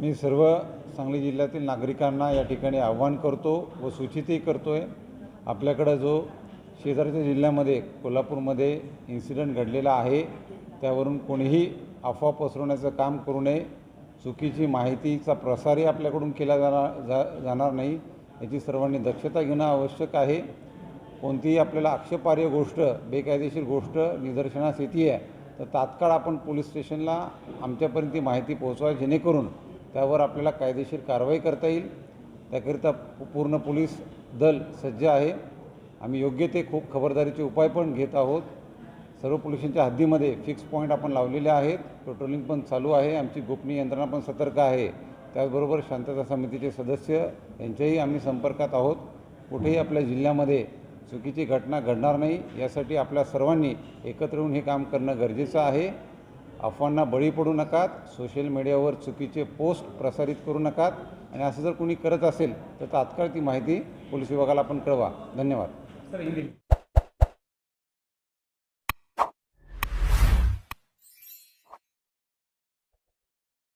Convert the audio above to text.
मी सर्व सांगली जिल्ह्यातील नागरिकांना या ठिकाणी आव्हान करतो व सूचितही करतो आहे आपल्याकडं जो शेजारच्या जिल्ह्यामध्ये कोल्हापूरमध्ये इन्सिडेंट घडलेला आहे त्यावरून कोणीही अफवा पसरवण्याचं काम करू नये. चुकीची माहितीचा प्रसारही आपल्याकडून केला जाणार जा जाणार नाही. याची सर्वांनी दक्षता घेणं आवश्यक आहे. कोणतीही आपल्याला आक्षेपार्ह गोष्ट बेकायदेशीर गोष्ट निदर्शनास येते आहे तर तात्काळ आपण पोलीस स्टेशनला आमच्यापर्यंत ती माहिती पोहोचवा जेणेकरून त्यावर आपल्याला कायदेशीर कारवाई करता येईल. त्याकरिता पूर्ण पोलीस दल सज्ज आहे. आम्ही योग्य ते खूप खबरदारीचे उपाय पण घेत आहोत. सर्व पोल्युशनच्या हद्दीमध्ये फिक्स पॉईंट आपण लावलेले आहेत. पेट्रोलिंग पण चालू आहे. आमची गोपनीय यंत्रणा पण सतर्क आहे. त्याचबरोबर शांतता समितीचे सदस्य यांच्याही आम्ही संपर्कात आहोत. कुठेही आपल्या जिल्ह्यामध्ये चुकीची घटना घडणार नाही. यासाठी आपल्या सर्वांनी एकत्र येऊन हे काम करणं गरजेचं आहे. अफवांना बळी पडू नकात सोशल मीडियावर चुकीचे पोस्ट प्रसारित करू नकात आणि असं जर कोणी करत असेल तर तात्काळ ती माहिती पोलीस विभागाला आपण कळवा. धन्यवाद. सर